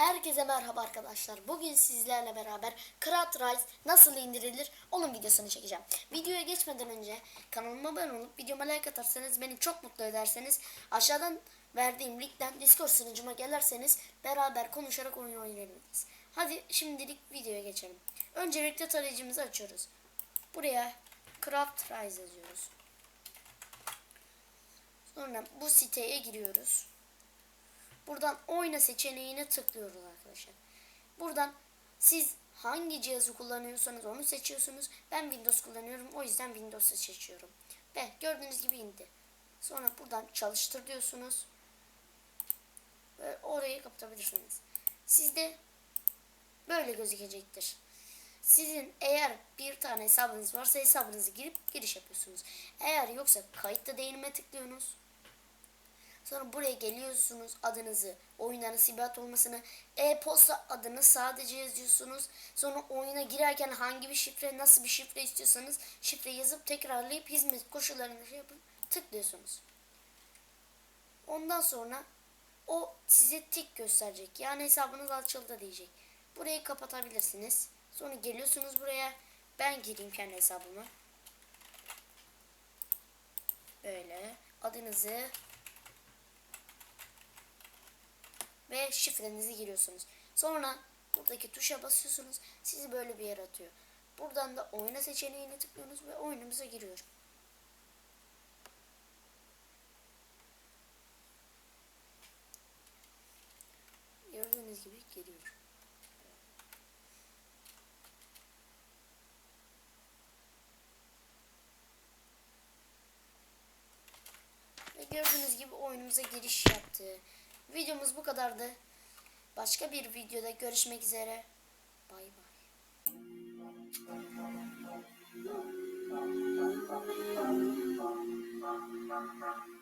Herkese merhaba arkadaşlar. Bugün sizlerle beraber Krat Rise nasıl indirilir onun videosunu çekeceğim. Videoya geçmeden önce kanalıma abone olup videoma like atarsanız beni çok mutlu ederseniz aşağıdan verdiğim linkten Discord sunucuma gelirseniz beraber konuşarak oyun oynayabiliriz. Hadi şimdilik videoya geçelim. Öncelikle tarayıcımızı açıyoruz. Buraya Craft Rise yazıyoruz. Sonra bu siteye giriyoruz. Buradan oyna seçeneğine tıklıyoruz arkadaşlar. Buradan siz hangi cihazı kullanıyorsanız onu seçiyorsunuz. Ben Windows kullanıyorum. O yüzden Windows'u seçiyorum. Ve gördüğünüz gibi indi. Sonra buradan çalıştır diyorsunuz. Ve orayı kapatabilirsiniz. Sizde böyle gözükecektir. Sizin eğer bir tane hesabınız varsa hesabınızı girip giriş yapıyorsunuz. Eğer yoksa kayıtta değinime tıklıyorsunuz. Sonra buraya geliyorsunuz adınızı, oyunların sibat olmasını, e-posta adını sadece yazıyorsunuz. Sonra oyuna girerken hangi bir şifre, nasıl bir şifre istiyorsanız şifre yazıp tekrarlayıp hizmet koşullarını şey yapıp tıklıyorsunuz. Ondan sonra o size tik gösterecek. Yani hesabınız açıldı diyecek. Burayı kapatabilirsiniz. Sonra geliyorsunuz buraya. Ben gireyim kendi hesabıma. Böyle adınızı ve şifrenizi giriyorsunuz. Sonra buradaki tuşa basıyorsunuz. Sizi böyle bir yer atıyor. Buradan da oyna seçeneğine tıklıyorsunuz ve oyunumuza giriyor. Gördüğünüz gibi geliyor. Ve gördüğünüz gibi oyunumuza giriş yaptı. Videomuz bu kadardı. Başka bir videoda görüşmek üzere. Bay bay. Thank you.